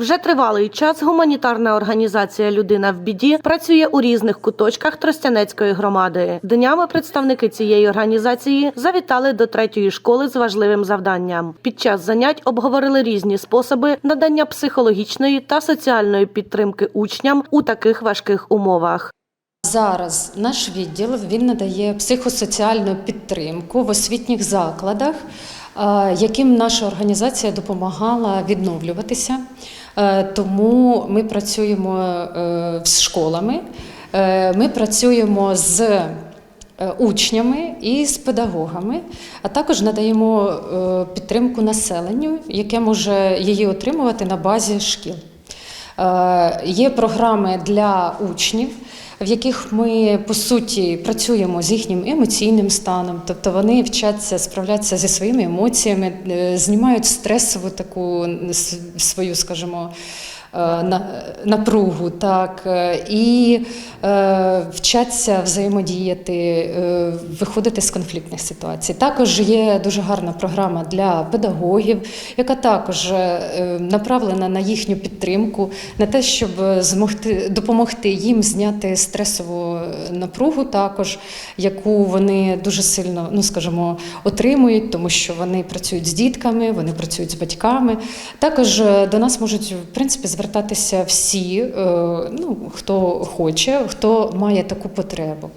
Вже тривалий час гуманітарна організація Людина в біді працює у різних куточках Тростянецької громади. Днями представники цієї організації завітали до третьої школи з важливим завданням. Під час занять обговорили різні способи надання психологічної та соціальної підтримки учням у таких важких умовах. Зараз наш відділ він надає психосоціальну підтримку в освітніх закладах, яким наша організація допомагала відновлюватися. Е, Тому ми працюємо е, з школами, е, ми працюємо з учнями і з педагогами, а також надаємо підтримку населенню, яке може її отримувати на базі шкіл. Е, Є програми для учнів, в яких ми по суті працюємо з їхнім емоційним станом, тобто вони вчаться справлятися зі своїми емоціями, е, знімають стресову таку свою, скажімо. Е, на- Напругу, так е, і е, вчаться взаємодіяти, виходити з конфліктних ситуацій. Також є дуже гарна програма для педагогів, яка також направлена на їхню підтримку, на те, щоб змогти допомогти їм зняти стресову напругу, також яку вони дуже сильно, ну скажімо, отримують, тому що вони працюють з дітками, вони працюють з батьками. Також до нас можуть в принципі звертатися всі, е, ну хто хоче, хто має таку потребу.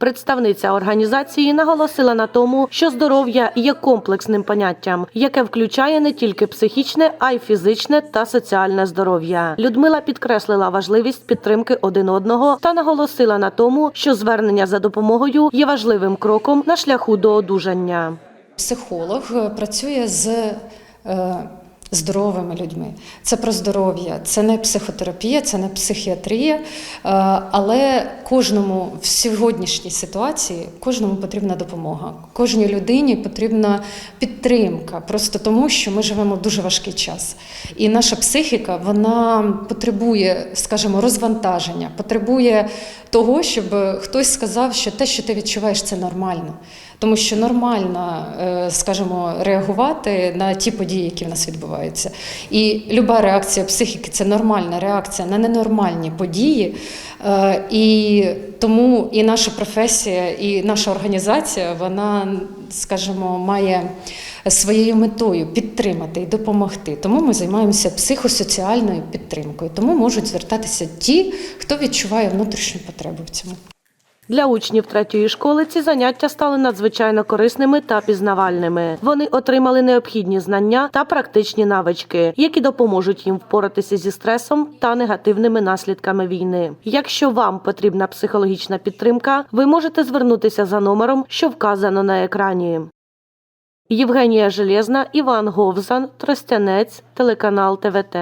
Представниця організації наголосила на тому, що здоров'я є комплексним поняттям, яке включає не тільки психічне, а й фізичне та соціальне здоров'я. Людмила підкреслила важливість підтримки один одного та наголосила на тому, що звернення за допомогою є важливим кроком на шляху до одужання. Психолог е, працює з е, здоровими людьми. Це про здоров'я, це не психотерапія, це не психіатрія. е, Але кожному в сьогоднішній ситуації кожному потрібна допомога. Кожній людині потрібна підтримка, просто тому, що ми живемо в дуже важкий час. І наша психіка вона потребує, скажімо, розвантаження, потребує того, щоб хтось сказав, що те, що ти відчуваєш, це нормально. Тому що нормально, е, скажімо, реагувати на ті події, які в нас відбуваються. І люба реакція психіки це нормальна реакція на ненормальні події. Е, І тому і наша професія, і наша організація, вона, скажімо, має своєю метою підтримати і допомогти. Тому ми займаємося психосоціальною підтримкою. Тому можуть звертатися ті, хто відчуває внутрішню потребу в цьому. Для учнів третьої школи ці заняття стали надзвичайно корисними та пізнавальними. Вони отримали необхідні знання та практичні навички, які допоможуть їм впоратися зі стресом та негативними наслідками війни. Якщо вам потрібна психологічна підтримка, ви можете звернутися за номером, що вказано на екрані. Євгенія Железна, Іван Говзан, Тростянець, телеканал ТВТ.